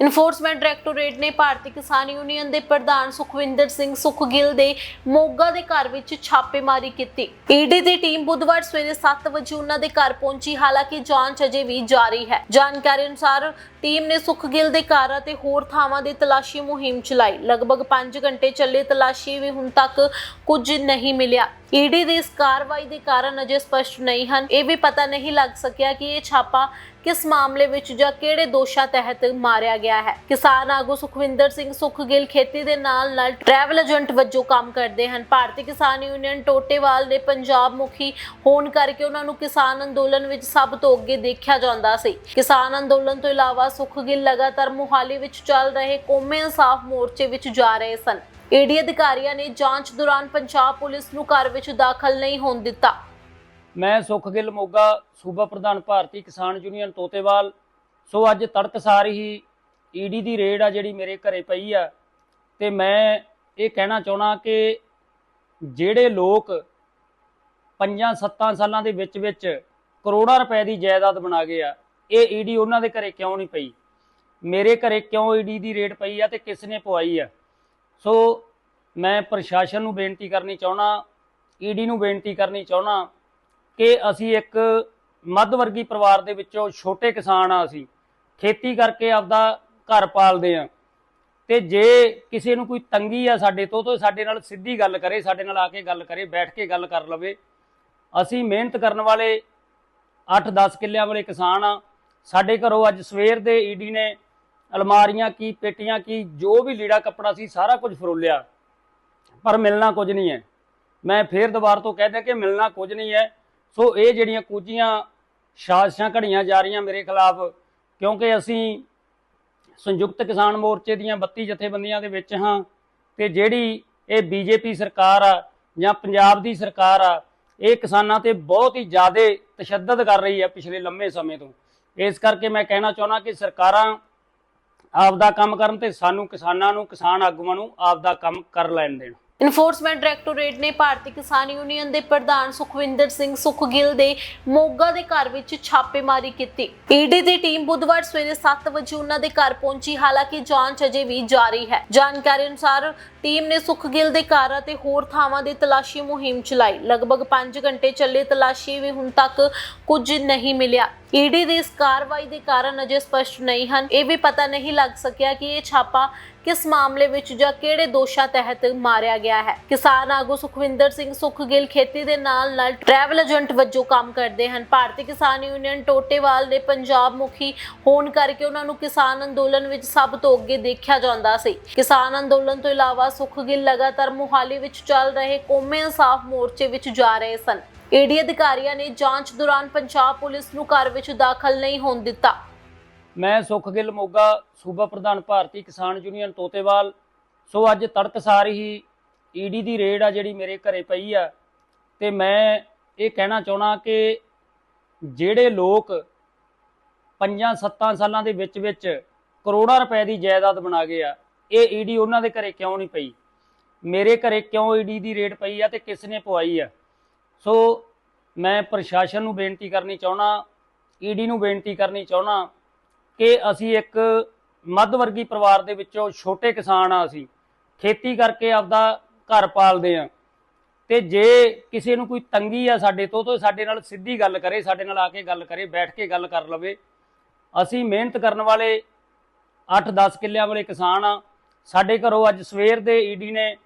Enforcement directorate ਨੇ ਭਾਰਤੀ ਕਿਸਾਨ union ਦੇ ਪ੍ਰਧਾਨ ਸੁਖਵਿੰਦਰ ਸਿੰਘ ਸੁਖਗਿੱਲ ਦੇ ਮੋਗਾ ਦੇ ਘਰ ਵਿੱਚ ਛਾਪੇਮਾਰੀ ਕੀਤੀ। ਈਡੀ ਦੀ ਟੀਮ ਬੁੱਧਵਾਰ ਸਵੇਰੇ 7 ਵਜੇ ਉਹਨਾਂ ਦੇ ਘਰ ਪਹੁੰਚੀ। ਹਾਲਾਂਕਿ ਜਾਂਚ ਅਜੇ ਵੀ ਜਾਰੀ ਹੈ। ਜਾਣਕਾਰੀ ਅਨੁਸਾਰ ਟੀਮ ਨੇ ਸੁਖਗਿੱਲ ਦੇ ਘਰ ਅਤੇ ਹੋਰ ਥਾਵਾਂ ਦੀ ਤਲਾਸ਼ੀ ਮੁਹਿੰਮ ਚਲਾਈ। ਲਗਭਗ 5 ਘੰਟੇ ਚੱਲੇ ਤਲਾਸ਼ੀ ਵੀ ਹੁਣ ਤੱਕ ਕੁਝ ਨਹੀਂ ਮਿਲਿਆ। ਈਡੀ ਦੀ ਇਸ ਕਾਰਵਾਈ ਦੇ ਕਾਰਨ ਅਜੇ ਸਪਸ਼ਟ ਨਹੀਂ ਹਨ। ਇਹ ਵੀ ਪਤਾ ਨਹੀਂ ਲੱਗ ਸਕਿਆ ਕਿ ਇਹ ਛਾਪਾ ਕਿਸ ਮਾਮਲੇ ਵਿੱਚ ਜਾਂ ਕਿਹੜੇ ਦੋਸ਼ਾਂ ਤਹਿਤ ਮਾਰਿਆ ਗਿਆ ਹੈ? ਕਿਸਾਨ ਆਗੂ ਸੁਖਵਿੰਦਰ ਸਿੰਘ ਸੁਖਗਿੱਲ ਖੇਤੀ ਦੇ ਨਾਲ ਨਾਲ ਟਰੈਵਲ ਏਜੰਟ ਵਜੋਂ ਕੰਮ ਕਰਦੇ ਹਨ। ਭਾਰਤੀ ਕਿਸਾਨ ਯੂਨੀਅਨ ਟੋਟੇਵਾਲ ਦੇ ਪੰਜਾਬ ਮੁਖੀ ਹੋਣ ਕਰਕੇ ਉਹਨਾਂ ਨੂੰ ਕਿਸਾਨ ਅੰਦੋਲਨ ਵਿੱਚ ਸਭ ਤੋਂ ਅੱਗੇ ਦੇਖਿਆ ਜਾਂਦਾ ਸੀ। ਕਿਸਾਨ ਅੰਦੋਲਨ ਤੋਂ ਇਲਾਵਾ ਸੁਖਗਿੱਲ ਲਗਾਤਾਰ ਮੁਹਾਲੀ ਵਿੱਚ ਚੱਲ ਰਹੇ ਕੌਮੀ ਇਨਸਾਫ ਮੋਰਚੇ ਵਿੱਚ ਜਾ ਰਹੇ ਸਨ। ਏਡੀ ਅਧਿਕਾਰੀਆਂ ਨੇ ਜਾਂਚ ਦੌਰਾਨ ਪੰਜਾਬ ਪੁਲਿਸ ਨੂੰ ਘਰ ਵਿੱਚ ਦਾਖਲ ਨਹੀਂ ਹੋਣ ਦਿੱਤਾ। ਮੈਂ ਸੁਖ ਗਿੱਲ ਮੋਗਾ, ਸੂਬਾ ਪ੍ਰਧਾਨ ਭਾਰਤੀ ਕਿਸਾਨ ਯੂਨੀਅਨ ਤੋਤੇਵਾਲ। ਸੋ ਅੱਜ ਤੜਕਸਾਰ ਹੀ ਈਡੀ ਦੀ ਰੇਡ ਆ ਜਿਹੜੀ ਮੇਰੇ ਘਰੇ ਪਈ ਆ। ਤੇ ਮੈਂ ਇਹ ਕਹਿਣਾ ਚਾਹਣਾ ਕਿ ਜਿਹੜੇ ਲੋਕ ਪੰਜਾਂ ਸੱਤਾਂ ਸਾਲਾਂ ਦੇ ਵਿੱਚ ਵਿੱਚ ਕਰੋੜਾਂ ਰੁਪਏ ਦੀ ਜਾਇਦਾਦ ਬਣਾ ਗਏ ਆ, ਇਹ ਈਡੀ ਉਹਨਾਂ ਦੇ ਘਰੇ ਕਿਉਂ ਨਹੀਂ ਪਈ? ਮੇਰੇ ਘਰੇ ਕਿਉਂ ਈਡੀ ਦੀ ਰੇਡ ਪਈ ਆ ਤੇ ਕਿਸ ਨੇ ਪਵਾਈ ਆ? ਸੋ ਮੈਂ ਪ੍ਰਸ਼ਾਸਨ ਨੂੰ ਬੇਨਤੀ ਕਰਨੀ ਚਾਹਣਾ ਈਡੀ ਨੂੰ ਬੇਨਤੀ ਕਰਨੀ ਚਾਹਣਾ ਕਿ ਅਸੀਂ ਇੱਕ ਮੱਧ ਵਰਗੀ ਪਰਿਵਾਰ ਦੇ ਵਿੱਚੋਂ ਛੋਟੇ ਕਿਸਾਨ ਆ ਅਸੀਂ, ਖੇਤੀ ਕਰਕੇ ਆਪਦਾ ਘਰ ਪਾਲਦੇ ਆ। ਤੇ ਜੇ ਕਿਸੇ ਨੂੰ ਕੋਈ ਤੰਗੀ ਆ ਸਾਡੇ ਤੋਂ, ਤਾਂ ਸਾਡੇ ਨਾਲ ਸਿੱਧੀ ਗੱਲ ਕਰੇ, ਸਾਡੇ ਨਾਲ ਆ ਕੇ ਗੱਲ ਕਰੇ, ਬੈਠ ਕੇ ਗੱਲ ਕਰ ਲਵੇ। ਅਸੀਂ ਮਿਹਨਤ ਕਰਨ ਵਾਲੇ 8-10 ਕਿੱਲਿਆਂ ਵਾਲੇ ਕਿਸਾਨ ਆ। ਸਾਡੇ ਘਰੋਂ ਅੱਜ ਸਵੇਰ ਦੇ ਈਡੀ ਨੇ ਅਲਮਾਰੀਆਂ ਕੀ, ਪੇਟੀਆਂ ਕੀ, ਜੋ ਵੀ ਲੀੜਾ ਕੱਪੜਾ ਸੀ, ਸਾਰਾ ਕੁਝ ਫਰੋਲਿਆ। ਪਰ ਮਿਲਣਾ ਕੁਝ ਨਹੀਂ ਹੈ। ਮੈਂ ਫੇਰ ਦੁਬਾਰਾ ਤੋਂ ਕਹਿ ਦਿਆਂ ਕਿ ਮਿਲਣਾ ਕੁਝ ਨਹੀਂ ਹੈ। ਸੋ ਇਹ ਜਿਹੜੀਆਂ ਕੁਝੀਆਂ ਸਾਜ਼ਿਸ਼ਾਂ ਘੜੀਆਂ ਜਾ ਰਹੀਆਂ ਮੇਰੇ ਖਿਲਾਫ, ਕਿਉਂਕਿ ਅਸੀਂ ਸੰਯੁਕਤ ਕਿਸਾਨ ਮੋਰਚੇ ਦੀਆਂ 32 ਜਥੇਬੰਦੀਆਂ ਦੇ ਵਿੱਚ ਹਾਂ, ਤੇ ਜਿਹੜੀ ਇਹ ਬੀਜੇਪੀ ਸਰਕਾਰ ਆ ਜਾਂ ਪੰਜਾਬ ਦੀ ਸਰਕਾਰ ਆ, ਇਹ ਕਿਸਾਨਾਂ ਤੇ ਬਹੁਤ ਹੀ ਜ਼ਿਆਦਾ ਤਸ਼ੱਦਦ ਕਰ ਰਹੀ ਹੈ ਪਿਛਲੇ ਲੰਮੇ ਸਮੇਂ ਤੋਂ। ਇਸ ਕਰਕੇ ਮੈਂ ਕਹਿਣਾ ਚਾਹੁੰਦਾ ਕਿ ਸਰਕਾਰਾਂ ਆਪਦਾ ਕੰਮ ਕਰਨ ਤੇ ਸਾਨੂੰ ਕਿਸਾਨਾਂ ਨੂੰ, ਕਿਸਾਨ ਆਗੂਆਂ ਨੂੰ ਆਪਦਾ ਕੰਮ ਕਰ ਲੈਣ ਦੇਣ। ਇਨਫੋਰਸਮੈਂਟ ਡਾਇਰੈਕਟੋਰੇਟ ਨੇ ਭਾਰਤੀ ਕਿਸਾਨ ਯੂਨੀਅਨ ਦੇ ਪ੍ਰਧਾਨ ਸੁਖਵਿੰਦਰ ਸਿੰਘ ਸੁਖਗਿੱਲ ਦੇ ਮੋਗਾ ਦੇ ਘਰ ਵਿੱਚ ਛਾਪੇਮਾਰੀ ਕੀਤੀ। ਈਡੀ ਦੀ ਟੀਮ ਬੁੱਧਵਾਰ ਸਵੇਰੇ 7 ਵਜੇ ਉਹਨਾਂ ਦੇ ਘਰ ਪਹੁੰਚੀ, ਹਾਲਾਂਕਿ ਜਾਂਚ ਅਜੇ ਵੀ ਜਾਰੀ ਹੈ। ਜਾਣਕਾਰੀ ਅਨੁਸਾਰ ਟੀਮ ਨੇ ਸੁਖਗਿੱਲ ਦੇ ਘਰ ਅਤੇ ਹੋਰ ਥਾਵਾਂ ਦੀ ਤਲਾਸ਼ੀ ਮੁਹਿੰਮ ਚਲਾਈ। ਲਗਭਗ 5 ਘੰਟੇ ਚੱਲੇ ਤਲਾਸ਼ੀ ਵੀ ਹੁਣ ਤੱਕ ਕੁਝ ਨਹੀਂ ਮਿਲਿਆ। ਈਡੀ ਦੀ ਇਸ ਕਾਰਵਾਈ ਦੇ ਕਾਰਨ ਅਜੇ ਸਪਸ਼ਟ ਨਹੀਂ ਹਨ। ਇਹ ਵੀ ਪਤਾ ਨਹੀਂ ਲੱਗ ਸਕਿਆ ਕਿ ਇਹ ਛਾਪਾ ਕਿਸ ਮਾਮਲੇ ਵਿੱਚ ਜਾਂ ਕਿਹੜੇ ਦੋਸ਼ਾਂ ਤਹਿਤ ਮਾਰਿਆ ਗਿਆ ਹੈ। ਕਿਸਾਨ ਆਗੂ ਸੁਖਵਿੰਦਰ ਸਿੰਘ ਸੁਖਗਿੱਲ ਖੇਤੀ ਦੇ ਨਾਲ ਨਾਲ ਟਰੈਵਲ ਏਜੰਟ ਵਜੋਂ ਕੰਮ ਕਰਦੇ ਹਨ। ਭਾਰਤੀ ਕਿਸਾਨ ਯੂਨੀਅਨ ਟੋਟੇਵਾਲ ਦੇ ਪੰਜਾਬ ਮੁਖੀ ਹੋਣ ਕਰਕੇ ਉਹਨਾਂ ਨੂੰ ਕਿਸਾਨ ਅੰਦੋਲਨ ਵਿੱਚ ਸਭ ਤੋਂ ਅੱਗੇ ਦੇਖਿਆ ਜਾਂਦਾ ਸੀ। ਕਿਸਾਨ ਅੰਦੋਲਨ ਤੋਂ ਇਲਾਵਾ ਸੁਖਗਿੱਲ ਲਗਾਤਾਰ ਮੁਹਾਲੀ ਵਿੱਚ ਚੱਲ ਰਹੇ ਕੌਮੀ ਇਨਸਾਫ ਮੋਰਚੇ ਵਿੱਚ ਜਾ ਰਹੇ ਸਨ। ਈਡੀ ਅਧਿਕਾਰੀਆਂ ਨੇ ਜਾਂਚ ਦੌਰਾਨ ਪੰਜਾਬ ਪੁਲਿਸ ਨੂੰ ਘਰ ਵਿੱਚ ਦਾਖਲ ਨਹੀਂ ਹੋਣ ਦਿੱਤਾ। ਮੈਂ ਸੁਖਗਿੱਲ ਮੋਗਾ, ਸੂਬਾ ਪ੍ਰਧਾਨ ਭਾਰਤੀ ਕਿਸਾਨ ਯੂਨੀਅਨ ਤੋਤੇਵਾਲ। ਸੋ ਅੱਜ ਤੜਕਸਾਰ ਹੀ ਈਡੀ ਦੀ ਰੇਡ ਆ ਜਿਹੜੀ ਮੇਰੇ ਘਰੇ ਪਈ ਆ। ਤੇ ਮੈਂ ਇਹ ਕਹਿਣਾ ਚਾਹਣਾ ਕਿ ਜਿਹੜੇ ਲੋਕ ਪੰਜਾਂ ਸੱਤਾਂ ਸਾਲਾਂ ਦੇ ਵਿੱਚ ਵਿੱਚ ਕਰੋੜਾਂ ਰੁਪਏ ਦੀ ਜਾਇਦਾਦ ਬਣਾ ਗਏ ਆ, ਇਹ ਈਡੀ ਉਹਨਾਂ ਦੇ ਘਰੇ ਕਿਉਂ ਨਹੀਂ ਪਈ? ਮੇਰੇ ਘਰੇ ਕਿਉਂ ਈਡੀ ਦੀ ਰੇਡ ਪਈ ਆ ਤੇ ਕਿਸ ਨੇ ਪਵਾਈ ਆ? ਸੋ ਮੈਂ ਪ੍ਰਸ਼ਾਸਨ ਨੂੰ ਬੇਨਤੀ ਕਰਨੀ ਚਾਹਣਾ ਈਡੀ ਨੂੰ ਬੇਨਤੀ ਕਰਨੀ ਚਾਹਣਾ ਕਿ ਅਸੀਂ ਇੱਕ ਮੱਧ ਵਰਗੀ ਪਰਿਵਾਰ ਦੇ ਵਿੱਚੋਂ ਛੋਟੇ ਕਿਸਾਨ ਆ ਅਸੀਂ, ਖੇਤੀ ਕਰਕੇ ਆਪਦਾ ਘਰ ਪਾਲਦੇ ਆ। ਤੇ ਜੇ ਕਿਸੇ ਨੂੰ ਕੋਈ ਤੰਗੀ ਆ ਸਾਡੇ ਤੋਂ, ਤਾਂ ਸਾਡੇ ਨਾਲ ਸਿੱਧੀ ਗੱਲ ਕਰੇ, ਸਾਡੇ ਨਾਲ ਆ ਕੇ ਗੱਲ ਕਰੇ, ਬੈਠ ਕੇ ਗੱਲ ਕਰ ਲਵੇ। ਅਸੀਂ ਮਿਹਨਤ ਕਰਨ ਵਾਲੇ 8-10 ਕਿੱਲਿਆਂ ਵਾਲੇ ਕਿਸਾਨ ਆ। ਸਾਡੇ ਘਰੋਂ ਅੱਜ ਸਵੇਰ ਦੇ ਈਡੀ ਨੇ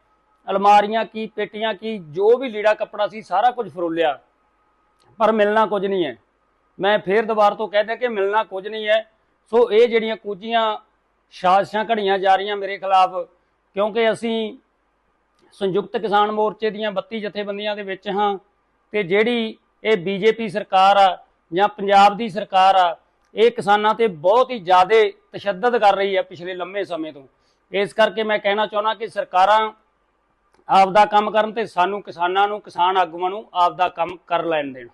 ਅਲਮਾਰੀਆਂ ਕੀ, ਪੇਟੀਆਂ ਕੀ, ਜੋ ਵੀ ਲੀੜਾ ਕੱਪੜਾ ਸੀ, ਸਾਰਾ ਕੁਝ ਫਰੋਲਿਆ। ਪਰ ਮਿਲਣਾ ਕੁਝ ਨਹੀਂ ਹੈ। ਮੈਂ ਫੇਰ ਦੁਬਾਰਾ ਤੋਂ ਕਹਿ ਦਿਆਂ ਕਿ ਮਿਲਣਾ ਕੁਝ ਨਹੀਂ ਹੈ। ਸੋ ਇਹ ਜਿਹੜੀਆਂ ਕੁਝੀਆਂ ਸਾਜ਼ਿਸ਼ਾਂ ਘੜੀਆਂ ਜਾ ਰਹੀਆਂ ਮੇਰੇ ਖਿਲਾਫ, ਕਿਉਂਕਿ ਅਸੀਂ ਸੰਯੁਕਤ ਕਿਸਾਨ ਮੋਰਚੇ ਦੀਆਂ 32 ਜਥੇਬੰਦੀਆਂ ਦੇ ਵਿੱਚ ਹਾਂ ਤੇ ਜਿਹੜੀ ਇਹ ਬੀਜੇਪੀ ਸਰਕਾਰ ਆ ਜਾਂ ਪੰਜਾਬ ਦੀ ਸਰਕਾਰ ਆ, ਇਹ ਕਿਸਾਨਾਂ ਤੇ ਬਹੁਤ ਹੀ ਜ਼ਿਆਦਾ ਤਸ਼ੱਦਦ ਕਰ ਰਹੀ ਹੈ ਪਿਛਲੇ ਲੰਮੇ ਸਮੇਂ ਤੋਂ। ਇਸ ਕਰਕੇ ਮੈਂ ਕਹਿਣਾ ਚਾਹੁੰਦਾ ਕਿ ਸਰਕਾਰਾਂ ਆਪਦਾ ਕੰਮ ਕਰਨ ਤੇ ਸਾਨੂੰ ਕਿਸਾਨਾਂ ਨੂੰ, ਕਿਸਾਨ ਆਗੂਆਂ ਨੂੰ ਆਪਦਾ ਕੰਮ ਕਰ ਲੈਣ ਦੇਣ।